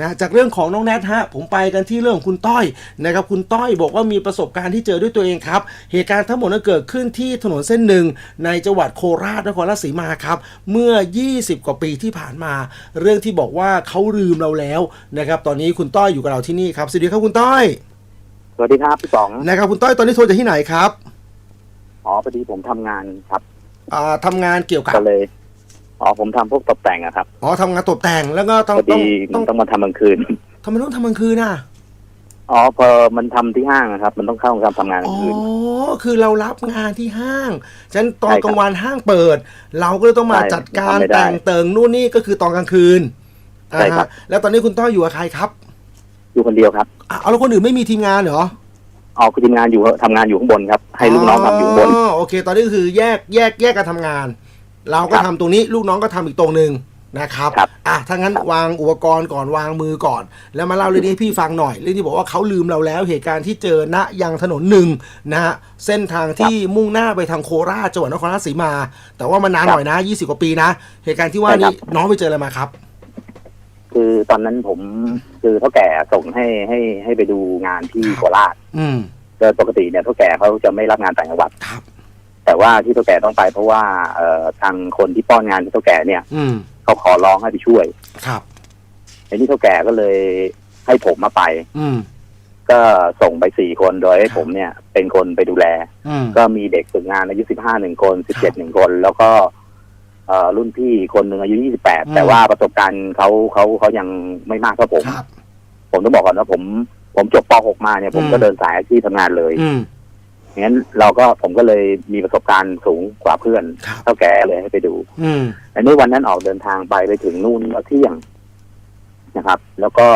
นะจากเรื่องของน้องแนทฮะผมไปกันที่เรื่องของคุณต้อยนะครับคุณต้อยบอกว่ามีประสบการณ์ที่เจอด้วยตัวเองครับ เหตุการณ์ทั้งหมดนั้นเกิดขึ้นที่ถนนเส้นหนึ่งในจังหวัดโคราชนครราชสีมาครับ เมื่อ 20 กว่าปีที่ผ่านมา เรื่องที่บอกว่าเขาลืมเราแล้วนะครับตอนนี้คุณต้อยอยู่กับเราที่นี่ครับสวัสดีครับคุณต้อยสวัสดีครับพี่ป๋องนะครับคุณต้อยตอนนี้โทรจากที่ไหนครับอ๋อพอดีผมทำงานครับอ่าทำงานเกี่ยวกับก็เลย อ๋อผมทำพวกตกแต่งอะครับอ๋อทำงานตกแต่งแล้วก็ต้องพอต้อดีงต้มัองนต้องมาทำกลางคืน ทำไมต้องทำกลางคืนน่ะอ๋อพอมันทำที่ห้างอะครับ มันต้องเข้าทำงานกลาอ๋งอคืน คือเรารับงานที่ห้างฉะนั้นตอนใช่ครับกลางวันห้างเปิด เราก็เลยต้องมาใช่จัดการทำไม่ได้แต่งเติงนู่นนี่ก็คือตอนกลางคืนใช่ครับ อ่าฮะแล้วตอนนี้คุณต้อยอยู่กับใครครับอยู่คนเดียวครับอะเอาแล้วคนอื่นไม่มีทีมงานเหรอ อ๋อคือทีมงานอยู่ทำงานอยู่ข้างบนครับ ให้ลูกน้องทำอยู่ข้างบนอ๋อโอเค ตอนนี้ก็คือแยกแยกแยกกันทำงาน เราก็ครับทำตรงนี้ลูกน้องก็ทำอีกตรงหนึ่งนะครับครับ อะถ้างั้นครับวางอุปกรณ์ก่อนวางมือก่อน แล้วมาเล่าเรื่องนี้ให้พี่ฟังหน่อยเรื่องที่บอกว่าเขาลืมเราแล้วเหตุการณ์ที่เจอณยังถนนหนึ่งนะฮะเส้นทางที่มุ่งหน้าไปทางโคราชจังหวัดนครราชสีมา แต่ว่ามันนานหน่อยนะ20กว่าปีนะเหตุการณ์ที่ว่าใช่ครันี่บน้องไปเจออะไรมาครับ คือตอนนั้นผมคือเท่าแก่ส่งให้ให้ให้ไปดูงานที่ครับโคราชอืม โดยปกติเนี่ยเท่าแก่เขาจะไม่รับงานต่างจังหวัดครับ แต่ว่าที่เท่าแก่ต้องไปเพราะว่าเอ่อทางคนที่ป้อนงานที่เท่าแก่เนี่ย อืมเขาขอร้องให้ไปช่วยครับ ไอ้นี่เท่าแก่ก็เลยให้ผมมาไป อืมก็ส่งไปสี่คนโดยให้ครับผมเนี่ย เป็นคนไปดูแล อืม ก็มีเด็กฝึกงานอายุสิบห้าหนึ่งคนสิบเจ็ดหนึ่งคน แล้วก็เอ่อรุ่นพี่คนหนึ่งอายุยี่สิบแปดแต่ว่าประสบการณ์เขาเขาเขายังไม่มากเท่าผม ครับ ผมต้องบอกก่อนว่าผม ผมจบป .6 มาเนี่ยผมก็อืม เดินสายอาชีพทำงานเลย อืม งั้นเราก็ผมก็เลยมีประสบการณ์สูงกว่าเพื่อนครับ เท่าแก่เลยให้ไปดู อืม อันนี้วันนั้นออกเดินทางไปไปถึงนู่นก็เที่ยงนะครับ แล้วก็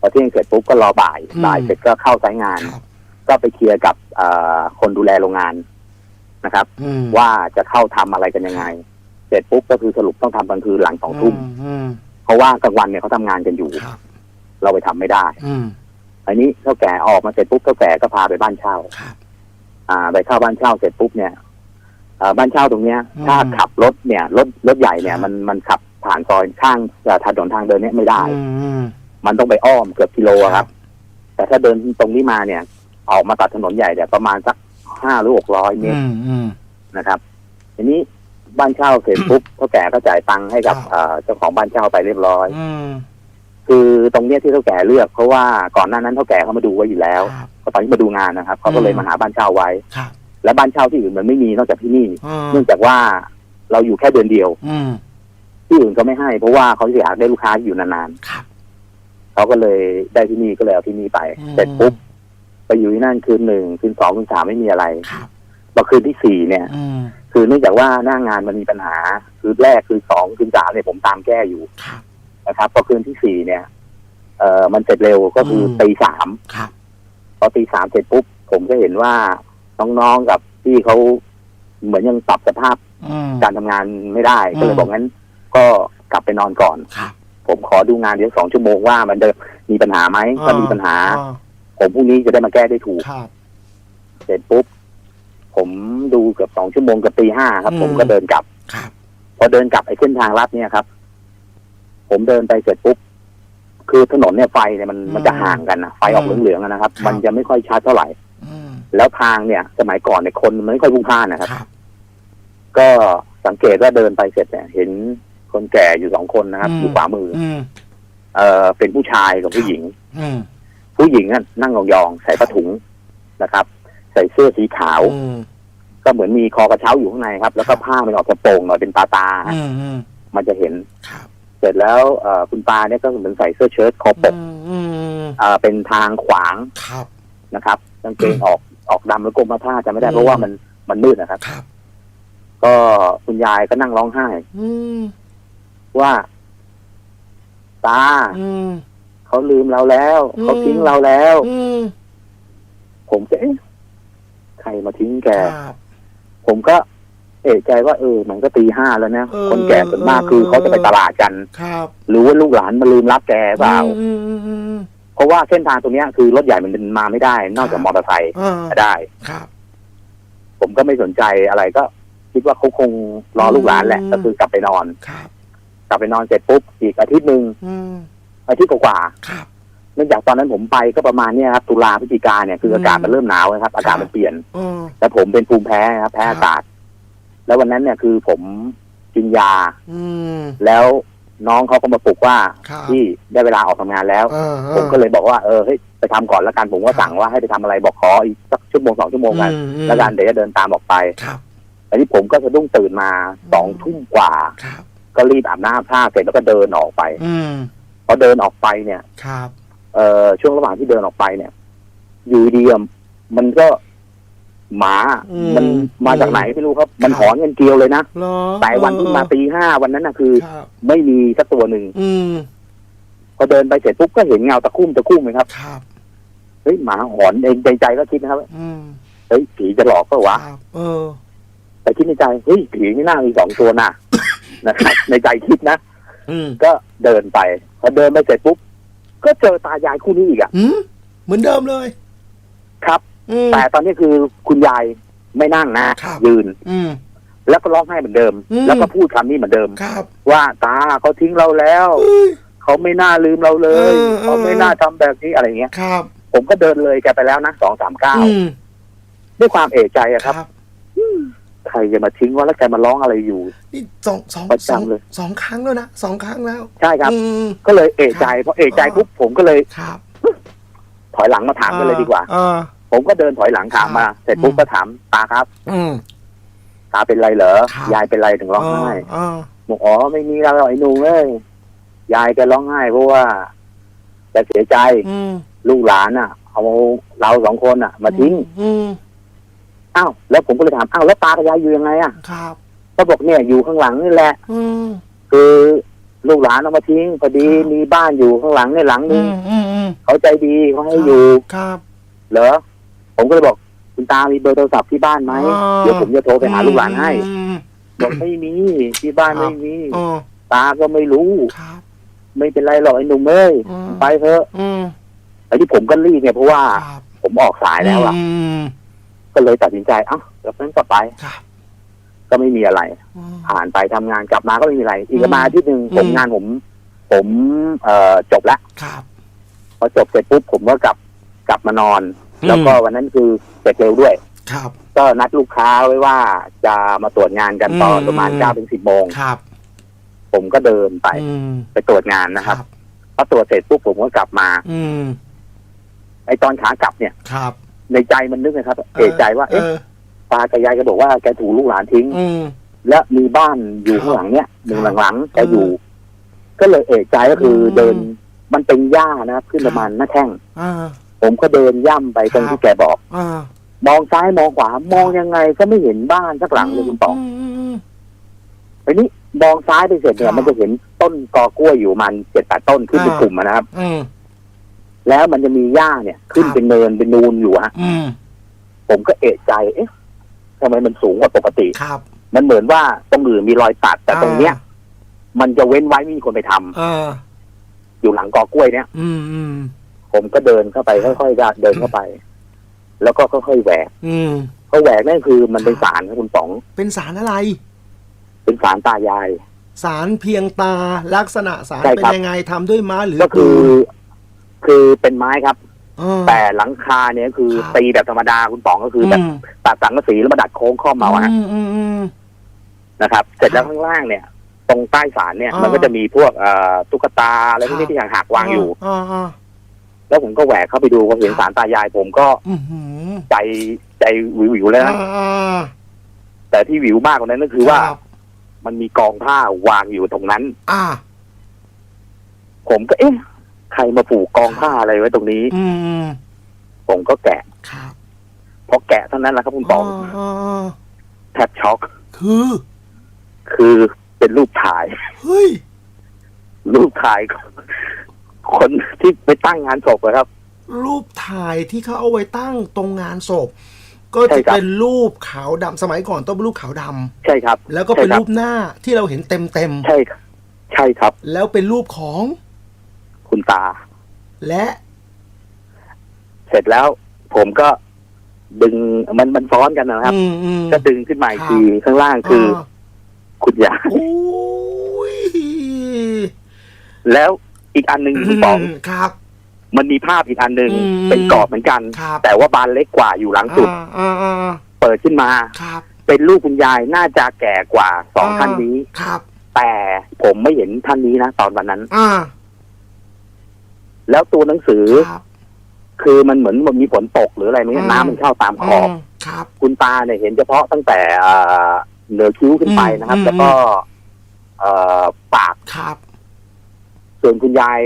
พอเที่ยงเสร็จปุ๊บก็รอบ่ายอืม บ่ายเสร็จก็เข้าสายงาน ครับ ก็ไปเคลียร์กับเอ่อคนดูแลโรงงานนะครับ อืมว่าจะเข้าทำอะไรกันยังไง เสร็จปุ๊บก็คือสรุปต้องทำกลางคืนหลังสองทุ่มอืมเพราะว่ากลางวันเนี่ยเขาทำงานกันอยู่ ครับ เราไปทำไม่ได้ อืมอันนี้เท่าแก่ออกมาเสร็จปุ๊บเท่าแก่ก็พาไปบ้านเช่า ครับ อ่าไปเข้าบ้านเช่าเสร็จปุ๊บเนี่ยเอ่อบ้านเช่าตรงเนี้ยอืมถ้าขับรถเนี่ยรถรถใหญ่เนี่ยครับมันมันขับผ่านซอยข้างเอ่อถนนทางเดินเนี่ยไม่ได้อืมอืมมันต้องไปอ้อมเกือบกิโลอะครับ แต่ถ้าเดินตรงนี้มาเนี่ย ออกมาตัดถนนใหญ่เนี่ยประมาณสักห้าหรือหกร้อยเมอืตรมอืมนะครับทีนี้บ้านเช่าเสร็จปุ๊บเท่าแก่ก็จ่ายตังค์ให้กับครับเอ่อเจ้าของบ้านเช่าไปเรียบร้อยอืมคือตรงเนี้ยที่เท่าแก่เลือกเพราะว่าก่อนหน้านั้นเท่าแก่เขามาดูไว้อยู่แล้วครับก็ ตอนที่มาดูงานนะครับเขาก็เลยอืมมาหาบ้านเช่าไว้ ครับและบ้านเช่าที่อื่นมันไม่มีนอกจากที่นี่ อืมเนื่องจากว่าเราอยู่แค่เดือนเดียว อืมที่อื่นก็ไม่ให้ เพราะว่าเขาอยากได้ลูกค้าที่อยู่นานครับๆเขาก็เลยได้ที่นี่ก็เลยเอาที่นี่ไปอืมเสร็จปุ๊บไปอยู่ที่นั่นคืนหนึ่งคืนสองคืนสามไม่มีอะไรครับ พอคืนที่สี่เนี่ย อืมคือเนื่องจากว่าหน้างานมันมีปัญหา คืนแรกคืนสองคืนสามเนี่ยผมตามแก้อยู่ครับ นะครับพอคืนที่สี่เนี่ย เอ่อมันเสร็จเร็วก็คืออม ตีสามครับ พอตีสามเสร็จปุ๊บผมก็เห็นว่าน้องๆกับพี่เขาเหมือนยังปรับสภาพอืมการทำงานไม่ได้อืมก็เลยบอกงั้น ก็กลับไปนอนก่อนครับผมขอดูงานเดี๋ยวสองชั่วโมงว่ามันจะมีปัญหาไหมถ้ามีปัญหาอ่าผมพรุ่งนี้จะได้มาแก้ได้ถูกครับเสร็จปุ๊บผมดูเกือบสองชั่วโมงกับตีห้าครับอืมผมก็เดินกลับครับพอเดินกลับไอ้เส้นทางลัดเนี่ยครับ ผมเดินไปเสร็จปุ๊บ คือถนนเนี่ยไฟเนี่ยมันมันจะห่างกันนะไฟออกเหลืองๆอะนะครับ มันจะไม่ค่อยชัดเท่าไหร่อืมแล้วทางเนี่ย สมัยก่อนเนี่ยคนมันไม่ค่อยพลุกพล่านนะครับครับ ก็สังเกตว่าเดินไปเสร็จเนี่ย เห็นคนแก่อยู่สองคนนะครับอืมอยู่ขวามืออืมเออเป็นผู้ชายกับผู้หญิงอืมผู้หญิงน่ะนั่งยองๆใส่ผ้าถุงนะครับ ใส่เสื้อสีขาวอืมก็เหมือนมีคอกระเช้าอยู่ข้างในครับ แล้วก็ผ้ามันออกกระโปรงหน่อยเป็นตาตาๆอืมอืมมันจะเห็นครับ เสร็จแล้วเอ่อคุณตาเนี่ยก็เหมือนใส่เสื้อเชิ้ตคอปกอืมอืมเอ่อเป็นทางขวางครับนะครับกางเกงออกออกดำแล้วกลมมาท่าจะไม่ได้อืมเพราะว่ามันมันมืดนะครับครับ ก็คุณยายก็นั่งร้องไห้อืมว่า ตาอืมเขาลืมเราแล้วอืมเขาทิ้งเราแล้วอืมผมก็เอ๊ะใครมาทิ้งแกครับผมก็ เอะใจว่าเออมันก็ตีห้าแล้วนะเออคนแก่ส่วนมากเออคือเขาจะไปตลาดกัน ครับหรือว่าลูกหลานมาลืมรับแกเปล่า อืมอืมอืมอืม เพราะว่าเส้นทางตรงเนี้ยคือรถใหญ่มันมาไม่ได้ นอกจากมอเตอร์ไซค์อ่าจะได้ ครับ ผมก็ไม่สนใจอะไรก็ คิดว่าเขาคงรอลูกหลานแหละ อืม ก็คือกลับไปนอน ครับ กลับไปนอนเสร็จปุ๊บอีกอาทิตย์หนึ่งอืมผอาทิตย์กว่าครับ ๆเนื่องจากตอนนั้นผมไปก็ประมาณเนี้ยครับตุลาพฤศจิกาเนี่ยคืออม อากาศมันเริ่มหนาวนะครับ อากาศมันเปลี่ยน เออ แล้วผมเป็นภูมิแพ้ครับแพ้ครับอากาศ แล้ววันนั้นเนี่ยคือผมกินยา อืม แล้วน้องเขาก็มาปลุกว่าครับที่ได้เวลาออกทำงานแล้ว เออออผมก็เลยบอกว่าเออเฮ้ยไปทำก่อนแล้วกันผมก็สั่งว่าให้ไปทำอะไรบอกขออีกสักชั่วโมงสองชั่วโมงกันอืมอืมแล้วกันเดี๋ยวจะเดินตามออกไปครับ อันนี้ผมก็สะดุ้งตื่นมาสองทุ่มกว่า ครับ ก็รีบอาบน้ำท่าเสร็จแล้วก็เดินออกไป อืม พอเดินออกไปเนี่ย ครับ เอ่อช่วงระหว่างที่เดินออกไปเนี่ย อยู่ดีอะมันก็ หมาอืมมันมาจากไหนไม่รู้ครับ มันครับหอนเงินเกลียวเลยนะเหรอแต่วันที่มาตีห้าวันนั้นนะคือ ครับ ไม่มีสักตัวหนึ่งอืม พอเดินไปเสร็จปุ๊บก็เห็นเงาตะคุ่มตะคุ่มเลยครับครับ เฮ้ยหมาหอนเองใจใจก็คิดนะครับอืมเฮ้ยผีจะหลอกเปล่าวะ ครับ เออ แต่คิดในใจเฮ้ยผีไม่น่ามีสองตัวน่ะนะครับ ในใจคิดนะ อืมก็เดินไป พอเดินไปเสร็จปุ๊บ ก็เจอตายายคู่นี้อีกอะหืมเหมือนเดิมเลย ครับอืม แต่ตอนนี้คือคุณยายไม่นั่งนะครับยืน อืมแล้วก็ร้องไห้เหมือนเดิมอืมแล้วก็พูดคำนี้เหมือนเดิมครับว่าตาเขาทิ้งเราแล้วเอ้ยเขาไม่น่าลืมเราเลยเออเออเขาไม่น่าทำแบบนี้อะไรเงี้ยครับ ผมก็เดินเลยแกไปแล้วนะสองสามเก้าอืมด้วยความเอะใจอะคครับรับใครจะมาทิ้งว่าแล้วแกมาร้องอะไรอยู่ นี่สองสองประสองจำเลยสองครั้งแล้วนะสองครั้งแล้ว ใช่ครับอืมก็เลยเอะใจครับพอเอะใจปุ๊บผมก็เลยครับ ถอยหลังมาถามกันเลยดีกว่าเออ ผมก็เดินถอยหลังถามมาครับเสร็จปุ๊บอืมก็ถามตาครับ อืม ตาเป็นไรเหรอ ครับ ยายเป็นไรถึงร้องไห้เออบอกอ๋อไม่มีอะไรหรอกไอ้หนูเอ้ยยายแกร้องไห้เพราะว่าแกเสียใจอืมลูกหลานอะ เอาเราสองคนอะ มาทิ้งอืมอ้าวแล้วผมก็เลยถามอ้าวแล้วตากับยายอยู่ยังไงอะครับ ก็บอกเนี่ยอยู่ข้างหลังนี่แหละ อืม คือลูกหลานเอามาทิ้งพอดีมีบ้านอยู่ข้างหลังในหลังนึอืงมอืมอืมเขาใจดีเขาให้อยู่ ครับ เหรอ ผมก็เลยบอกคุณตามีเบอร์โทรศัพท์ที่บ้านไหมอ่าเดี๋ยวผมจะโทรไปหาลูกหลานให้อืม บอกไม่มีที่บ้านครับ ไม่มีอ๋อตาก็ไม่รู้ ครับ ไม่เป็นไรหรอกไอ้หนุ่มเอ้ยอืม ไปเถอะอืมไอ้ที่ผมก็รีบเนี่ยเพราะว่าครับผมออกสายแล้วอะ อืมก็เลยตัดสินใจเอ้าแล้วนั้นก็ไป ครับก็ไม่มีอะไร อืม ผ่านไปทำงานกลับมาก็ไม่มีอะไร อีกอืมประมาณอาที่หนึ่งผมอืมงานผม ผมเอ่อจบแล้วครับพอจบเสร็จปุ๊บผมก็กลับกลับมานอนอืม แล้วก็วันนั้นคือเสร็จเร็วด้วย ครับ ก็นัดลูกค้าไว้ว่าจะมาตรวจงานกันตอนอืมประมาณอืมเก้าถึงสิบโมงครับ ผมก็เดินไปอืมไปตรวจงานนะครับพอตรวจเสร็จปุ๊บผมก็กลับมาอืมไอ้ตอนขากลับเนี่ย ครับในใจมันนึกนะครับ เอะใจว่าเอเอ๊ะอตากับยายก็บอกว่าแกถูกลูกหลานทิ้ง อืม และมีบ้านอยู่ครับข้างหลังเนี่ยหนึ่งครับหลังๆแกเออออยู่ ก็เลยเอะใจก็คืออมเดินมันเป็นหญ้านะครับขึ้นครับประมาณหน้าแข้ง อ่า ผมก็เดินย่ำไปตรงครับที่แกบอกอ่ามองซ้ายมองขวามองยังไงก็ไม่เห็นบ้านสักหลังเลยคุณต๋องมมทีนี้มองซ้ายไปเสร็จเนี่ครัยบมันจะเห็นต้นกอกล้วยอยู่มันเจ็ดแปดต้นขึ้นเป็นอ่ากลุ่มอะนะครับอืมแล้วมันจะมีหญ้าเนี่ย ขึ้นครับเป็นเนินเป็นนูนอยู่ฮะอืมผมก็เอะใจ เอ๊ะทำไมมันสูงกว่าปกติครับ มันเหมือนว่าตรงอื่นมีรอยตัด แต่ตรงเนี้ย มันจะเว้นไว้ไม่มีคนไปทำอ่าอยู่หลังกอกล้วยเนี่ย อืมอืม ผมก็เดินเข้าไปค่อยๆเดินเข้าไป แล้วก็ค่อยๆแหวกอืมเพราะแหวกนั่นคือมันเป็นสารครับคุณป๋อง เป็นสารอะไร เป็นสารตายาย สารเพียงตาลักษณะสารใช่เป็นครับยังไงทำด้วยไม้หรือก็คือ คือเป็นไม้ครับปูนแต่หลังคาเนี่ยคือครับตีแบบธรรมดาคุณป๋องก็คือแบบมตัดสังกะสีแล้วมาดัดโค้งข้อมเอาอะฮะอืมอืมอืมนะครับ เสร็จแล้วครับข้างล่างเนี่ย ตรงใต้สารเนี่ยอ่ามัมันก็จะมีพวกเอ่อตุ๊กตาอะไรพวกครันี้บที่หักๆวางอยู่อ่าอ่า แล้วผมก็แหวกเข้าไปดูพอเห็นครับสารตายายผมก็อืมหืมใจใจวิวๆเลยนะอ่าแต่ที่วิวมากกว่านั้นก็คือว่ารับมันมีกองผ้าวางอยู่ตรงนั้น อ่า ผมก็เอ๊ะใครมาผูกกองผ้าอะไรไว้ตรงนี้ อืมอืมผมก็แกะครับพอแกะเท่านั้นแหละครับคุณป๋องาอ่าแทบช็อกคือคือเป็นรูปถ่าย เฮ้ยรูปถ่ายของ คนที่ไปตั้งงานศพอะครับ รูปถ่ายที่เขาเอาไว้ตั้งตรงงานศพ ก็ใช่จะครับเป็นรูปขาวดำสมัยก่อนต้องเป็นรูปขาวดำใช่ครับ แล้วก็เป็นใช่ครับรูปหน้าที่เราเห็นเต็มเต็มๆใช่ครับใช่ครับ แล้วเป็นรูปของคุณตา และ เสร็จแล้วผมก็ดึงมันมันซ้อนกันนะครับอืมอืมก็ดึงขึ้นมาอีกครับทีข้างล่างคืออคุณยายโอ้ยแล้ว อีกอันหนึ่งคุณป๋องมครับ มันมีภาพอีกอันหนึ่งอืมเป็นกรอบเหมือนกัน ครับ แต่ว่าบานเล็กกว่าอยู่หลังสุด อ่าอ่าอ่าเปิดขึ้นมา ครับเป็นรูปคุณยายน่าจะแก่กว่าสองอ่าท่านนี้ ครับ แต่ผมไม่เห็นท่านนี้นะตอนวันนั้น อ่าแล้วตัวหนังสือครับคือมันเหมือนมันมีฝนตกหรืออะไรไม่รู้น้ำมันเข้าตามขอบ มครับ คุณตาเนี่ยเห็นเฉพาะตั้งแต่เอ่อเหนือคิ้วขึ้นไปนะครับ อืม แล้วก็ เอ่อปากครับ ส่วนคุณยาย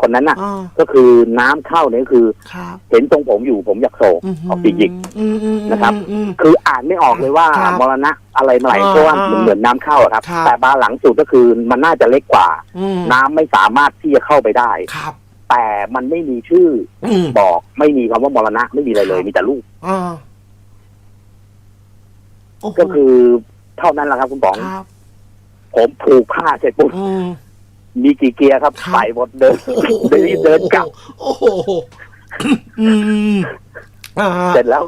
คนนั้นน่ะอ่าก็คือน้ำเข้าเนี่ยคือ ครับเห็นตรงผมอยู่ผมอยากโศกมออกปีกิกอืมอืมนะครับ อืม คืออ่านไม่ออกเลยว่าครับมรณะอะไรเมื่อไหร่อ่าเพราะว่าอ่ามันเหมือนน้ำเข้าอะครับ ครับ แต่บานหลังสุดก็คือมันน่าจะเล็กกว่า อืมน้ำไม่สามารถที่จะเข้าไปได้ ครับแต่มันไม่มีชื่ออืม บอกไม่มีคำว่ามรณะไม่มีอะไรเลย ครับ มีแต่รูปอ่าโอ้โหก็คือเท่านั้นแหละครับคุณป๋อง ครับผมผูกผ้าเสร็จปุ๊บอืม มีกี่เกียร์ครับครับใส่หมดเดินโอ้โหเดินรีบเดินกลับโอ้โหอืมอ่าเสร็จแล้ว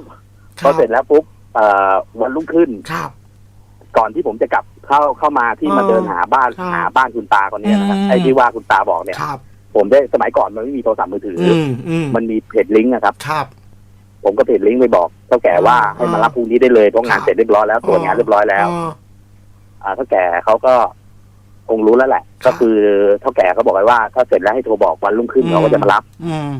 พอเสร็จแล้วปุ๊บเอ่อวันรุ่งขึ้น ครับ ก่อนที่ผมจะกลับเข้าเข้ามาที่มาอ่าเดินหาบ้านครับหาบ้านคุณตาคนเนี้ยนะครับอืม ไอ้ที่ว่าคุณตาบอกเนี่ย ครับ ผมได้สมัยก่อนมันไม่มีโทรศัพท์มือถืออือมอืมมันมีเพจลิงก์นะครับ ครับ ผมก็เพจลิงก์ไปบอกเท่าแก่ว่าอ่าให้มารับพรุ่งนี้ได้เลยเพราะงานครับเสร็จเรียบร้อยแล้วตรวจงานเรียบร้อยแล้ว อ่าอ่าเท่าแก่เขาก็ค งรู้แล้วแหละครับก็คือเท่าแก่เขาบอกไว้ว่า ถ้าเสร็จแล้วให้โทรบอกวันรุ่งขึ้นอืมเขาก็จะมารับอืม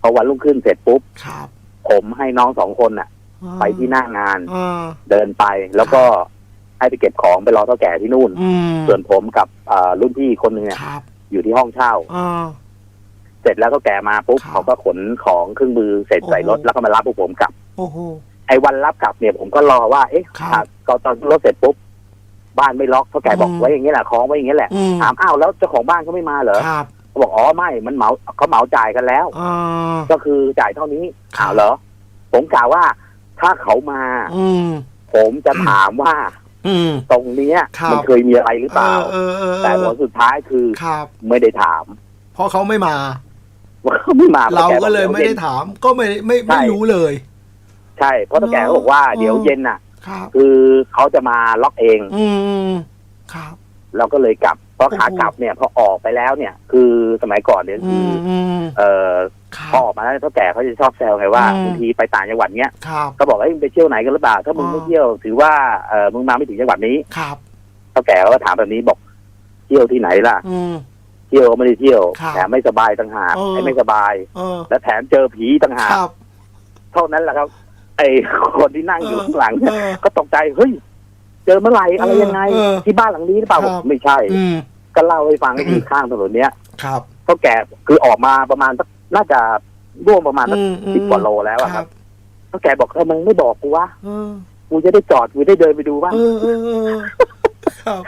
พอวันรุ่งขึ้นเสร็จปุ๊บครับผมให้น้องสองคนน่ะ ไปที่หน้างานอ่าเดินไปแล้วก็ให้ไปเก็บของไปรอเท่าแก่ที่นู่นอืมส่วนผมกับอ่ารุ่นพี่คนหนึ่งเนี่ยครับอยู่ที่ห้องเช่าอ่าเสร็จแล้วเท่าแก่มาปุ๊บครับเขาก็ขนของเครื่องมือเสร็จใส่รถโอ้โหแล้วก็มารับพวกผมกลับโอ้โหไอ้วันรับกลับเนี่ยผมก็รอว่า เอ๊ะครับอะก็ตอนรถเสร็จปุ๊บ บ้านไม่ล็อกเท่าแก่บอกอืมไว้อย่างนี้แหละคล้องไว้อย่างนี้แหละอืมถามอ้าวแล้วเจ้าของบ้านเขาไม่มาเหรอครับเขาบอกอ๋อไม่มันเหมาเขาเหมาจ่ายกันแล้วอ่าก็คือจ่ายเท่านี้ครับอ้าวเหรอ ผมกล่าวว่าถ้าเขามา อืมผมจะถามว่าอืมตรงเนี้ยครับมันเคยมีอะไรหรือเปล่าเออเออเออแต่ผลสุดท้ายคือครับไม่ได้ถาม เพราะเขาไม่มาว่าเขาไม่มาเราพะแก็เลยบอกไม่ได้วถาม ก็ไม่ไม่ไม่ใช่รู้เลย ใช่เพราะตาแกเขาบอกว่าเออเดี๋ยวเย็นน่ะ ครับคือเขาจะมาล็อกเอง อืมครับ เราก็เลยกลับ เพราะโอ้โหขากลับเนี่ยพอออกไปแล้วเนี่ย คือสมัยก่อนเนี่ยอืคือมอืมเอ่อครัพอบออกมาแล้วเท่าแก่เขาจะชอบแซวไงว่าอืม บางทีไปต่างจังหวัดเนี้ยครับ ก็บอกว่าเอ้ยมึงไปเที่ยวไหนกันหรือเปล่าถ้ามึงอ๋อ ไม่เที่ยวถือว่าเออมึงมาไม่ถึงจังหวัดนี้ครับ เท่าแก่เขาก็ถามแบบนี้บอก เที่ยวที่ไหนล่ะ อืม เที่ยวก็ไม่ได้เที่ยวครับแถมไม่สบายต่างหากเออ ไอ้ไม่สบาย เออ และแถมเจอผีต่างหากครับ เท่านั้นแหละครับ ไอ้คนที่นั่งอยู่ข้างหลังเนี่ยเออก็ตกใจเฮ้ยเจอเมื่อไหร่อะไรยังไงเออที่บ้านหลังนี้หรือเปล่าครับบอกไม่ใช่อืมก็เล่าให้ฟังที่ข้างถนนเนี้ยครับเท่าแก่คือออกมาประมาณสักน่าจะร่วมประมาณสักอืมอืมสิบกว่าโลแล้วอะครับเท่าแก่บอกทำไมไม่บอกกูวะเออกูจะได้จอดกูได้เดินไปดูบ้างเออเออเออครับ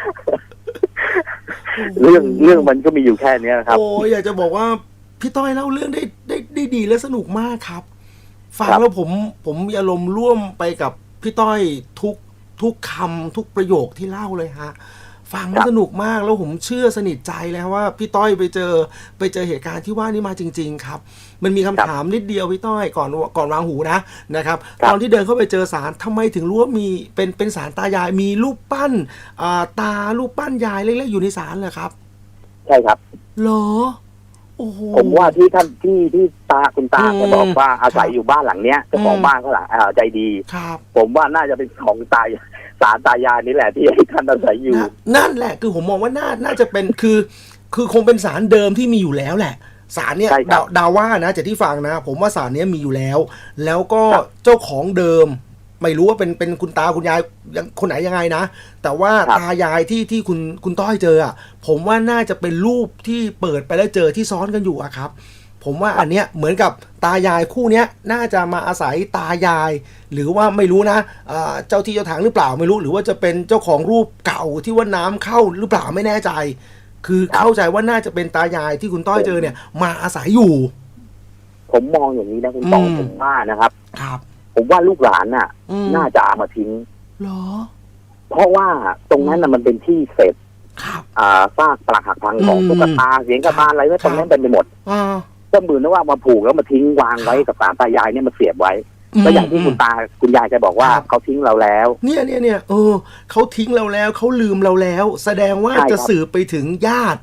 เรื่องเรื่องมันก็มีอยู่แค่เนี้ยครับ โอ้ยอยากจะบอกว่าพี่ต้อยเล่าเรื่องได้ได้ได้ดีและสนุกมากครับ ฟังครับแล้วผมผมมีอารมณ์ร่วมไปกับพี่ต้อยทุกทุกคำทุกประโยคที่เล่าเลยฮะ ฟังแล้วสนุกมากแล้วผมเชื่อสนิทใจแล้วว่าพี่ต้อยไปเจอไปเจอเหตุการณ์ที่ว่านี่มาจริง ๆ ครับ มันมีคำถามนิดเดียวพี่ต้อยก่อนก่อนวางหูนะนะครับครับตอนที่เดินเข้าไปเจอสารทำไมถึงรู้ว่ามีเป็นเป็นสารตายายมีรูปปั้นอ่าตารูปปั้นยายเล็กๆอยู่ในสารเหรอครับ ใช่ครับเหรอโอ้โห ผมว่าที่ท่านที่ที่ตาคุณตาอืมแกบอกว่าอาศัยครับอยู่บ้านหลังเนี้ยเจ้าของอืมบ้านเขาหลังอ่าใจดีครับผมว่าน่าจะเป็นของตายสารตายายนี่แหละที่ให้ท่านอาศัยอยู่นะนั่นแหละคือผมมองว่าน่าน่าจะเป็นคือ คือคงเป็นสารเดิมที่มีอยู่แล้วแหละสารเนี่ยใช่ครับดาวดาวว่านะจากที่ฟังนะ ผมว่าสารเนี้ยมีอยู่แล้ว แล้วก็ครับเจ้าของเดิม ไม่รู้ว่าเป็นเป็นคุณตาคุณยายยังคนไหนยังไงนะ แต่ว่าครับตายายที่ที่คุณคุณต้อยเจออะผมว่าน่าจะเป็นรูปที่เปิดไปแล้วเจอที่ซ้อนกันอยู่อะครับ ผมว่าอันเนี้ยเหมือนกับตายายคู่เนี้ยน่าจะมาอาศัยตายาย หรือว่าไม่รู้นะอ่าเจ้าที่เจ้าทางหรือเปล่าไม่รู้ หรือว่าจะเป็นเจ้าของรูปเก่าที่ว่าน้ำเข้าหรือเปล่าไม่แน่ใจ คือครับเข้าใจว่าน่าจะเป็นตายายที่คุณต้อยเจอเนี่ย มาอาศัยอยู่ ผมมองอย่างนี้นะคุณปองอืมผมว่านะครับ ครับ ผมว่าลูกหลานน่ะ อืมน่าจะเอามาทิ้ง เหรอ เพราะว่าตรงนั้นน่ะมันเป็นที่เสร็จครับ อ่าซากปลักหักพังของอืมตุ๊กตาเสียงกระบาลอะไรไว้คตรับรงนั้นเป็นไปหมด อ่าก็เหมือนว่ามาผูกแล้วมาทิ้งวางไว้กับสารตายายเนี่ยมาเสียบไว้ก็อย่างที่คุณตาคุณยายแกบอกว่าครับ เขาทิ้งเราแล้ว เนี่ยเนี่ยเนี่ยเออเขาทิ้งเราแล้วเขาลืมเราแล้ว แสดงว่าใช่ครับจะสื่อไปถึงญาติ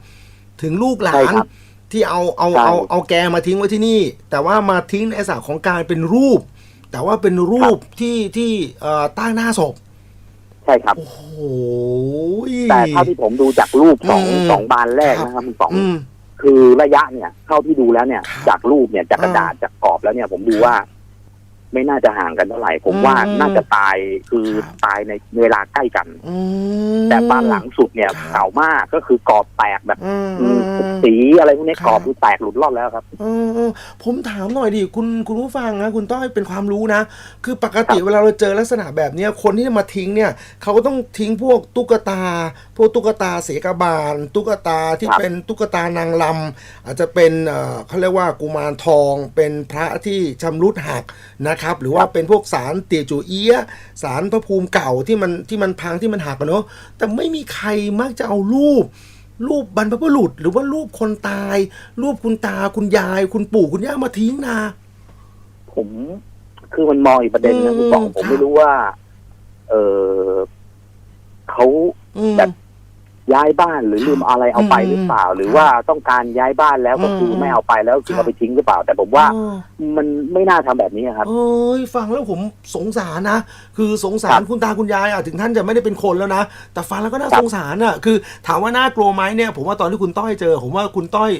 ถึงลูกหลาใช่น ครับที่เอาเอาใช่ เอาเอาแกมาทิ้งไว้ที่นี่ แต่ว่ามาทิ้งในลักษณะของการเป็นรูป แต่ว่าเป็นรูปที่ที่เอ่อตั้งหน้าศพ ใช่ครับ โอ้โหแต่เท่าที่ผมดูจากรูปสองอืมสองบานแรกครับนะครับคุณสองอืมคือระยะเนี่ยเท่าที่ดูแล้วเนี่ยครับจากรูปเนี่ยจากกระอ่าดาษจากกรอบแล้วเนี่ย ผมดูว่า ไม่น่าจะห่างกันเท่าไหร่ ผมอืมว่าน่าจะตายคือครับตายในเวลาใกล้กันอืมแต่บ้านหลังสุดเนี่ยครับเก่ามากก็คือกรอบแตกแบบอืมอือืมมสีอะไรพวกนี้ครับกรอบคือแตกหลุดรอดแล้วครับเออเออผมถามหน่อยดิคุณคุณผู้ฟังนะคุณต้อยเป็นความรู้นะ คือปกติครับเวลาเราเจอลักษณะแบบเนี้ยคนที่จะมาทิ้งเนี่ย เขาก็ต้องทิ้งพวกตุ๊กตา พวกตุ๊กตาเสกบาล ตุ๊กตาที่ครับเป็นตุ๊กตานางลำอาจจะเป็นเอ่อเขาเรียกว่ากุมารทองเป็นพระที่ชำรุดหักนะครับ หรือว่าเป็นพวกสารเตียจูเอียะสารพระภูมิเก่าที่มันที่มันพังที่มันหักอะเนาะแต่ไม่มีใครมักจะเอารูป รูปบรรพบุรุษ หรือว่ารูปคนตาย รูปคุณตาคุณยาย คุณปู่คุณย่ามาทิ้งนะผมคือมันมองอีกประเด็นนะคุณสองอืมผมครับไม่รู้ว่า เออเขาอืมแบบ ย้ายบ้านหรือลืมอะไรเอาไปหรือเปล่า หรือว่าต้องการย้ายบ้านแล้วก็คืออืมไม่เอาไปแล้วคือเอาไปทิ้งหรือเปล่า แต่ผมว่าเออมันไม่น่าทำแบบนี้ครับเอ้ยฟังแล้วผมสงสารนะ คือสงสาครัรบคุณตาคุณยายอะถึงท่านจะไม่ได้เป็นคนแล้วนะ แต่ฟังแล้วก็น่าครับสงสารอะคือ ถามว่าน่ากลัวไหมเนี่ย ผมว่าตอนที่คุณต้อยเจอ ผมว่าคุณต้อย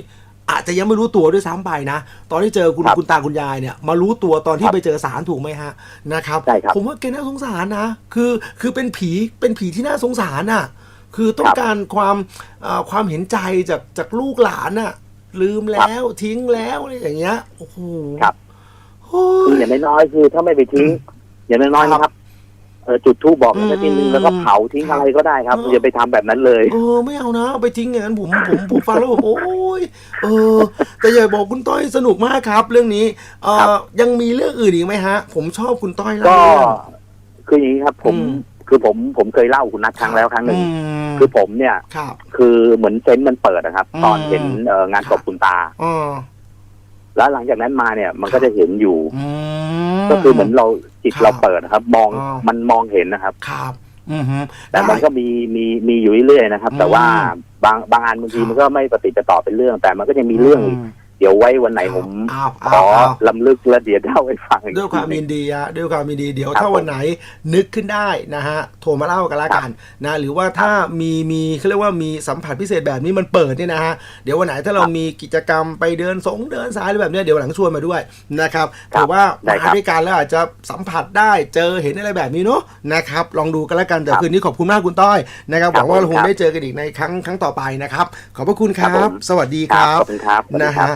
อาจจะยังไม่รู้ตัวด้วยซ้ำไปนะ ตอนที่เจอคุณครับคุณตาคุณยายเนี่ยมารู้ตัวตอนที่ครับไปเจอสารถูกไหมฮะนะครับใช่ครับ ผมว่าแกน่าสงสารนะ คือคือเป็นผีเป็นผีที่น่าสงสารน่ะ คือต้องครับการความเอ่อความเห็นใจจากจากลูกหลานน่ะ ลืมแล้วทิ้งแล้วอะไรอย่างเงี้ยโอ้โหครับโอ้คือยอย่างน้อยๆคือถ้าไม่ไปทิ้ง อย่างน้อยๆนะครับเออจุดทูบบอกกันสักทีนึงแล้วก็เผาทิ้งอะไรก็ได้ครับอย่าไปทำแบบนั้นเลยเออไม่เอานะเอาไปทิ้งอย่างนั้นผมผมผมฟังแล้วผมโอ้ยเออ แต่อย่าบอกคุณต้อยสนุกมากครับ เรื่องนี้เอครัอบยังมีเรื่องอื่นอีกไหมฮะ ผมชอบคุณต้อยเล่าก็เรื่องคืออย่างนี้ครับ ผมอืม คือผมผมเคยเล่าคุณนัทครั้งแล้วครั้งหนึ่งอืมคือผมเนี่ย ครับ คือเหมือนเซนต์มันเปิดนะครับอืมตอนเห็นเอ่องานศพคุณตาอ๋อแล้วหลังจากนั้นมาเนี่ยมันก็จะเห็นอยู่ อืมก็คือเหมือนเราจิตครับเราเปิดนะครับ มองอ๋อ มันมองเห็นนะครับ ครับ อือฮึ แต่มันก็มีมีมีอยู่เรื่อยๆนะครับอืมแต่ว่าบางบางอันบางทีครับมันก็ไม่ปฏิดจะต่อเป็นเรื่อง แต่มันก็จะมีเรื่องอีก เดี๋ยวไว้วันไหนผมอ้าวขอ้าอวอ้าวลำลึกและเดี๋ยวเล่าให้ฟังอีกด้วยความทีหยินึ่งนดีอะด้วยความยินดีเดี๋ยวครับถ้าวันไหนนึกขึ้นได้นะฮะโทรมาเล่ากันละกันนะหรือว่าถ้ามีมีเขาเรียกว่ามีสัมผัสพิเศษแบบนี้มันเปิดเนี่ยนะฮะเดี๋ยววันไหนถ้าเรามีกิจกรรมไปเดินสงเดินสายอะไรแบบเนี้ยเดี๋ยวหลังชวนมาด้วยนะครับครับถือว่าได้มาครับด้วยกันแล้วอาจจะสัมผัสได้เจอเห็นอะไรแบบนี้เนาะนะครับลองดูกันละกันแต่ครับคืนนี้ขอบคุณมากคุณต้อยนะครับหครับวังว่าเราคงครับได้เจอกันอีกในครั้งครั้งต่อไปนะครับ ขอบพระคุณคครัรับบผมสวัสดีคครัรับบขอบคุณครับ สวัสดีนะครัฮะบ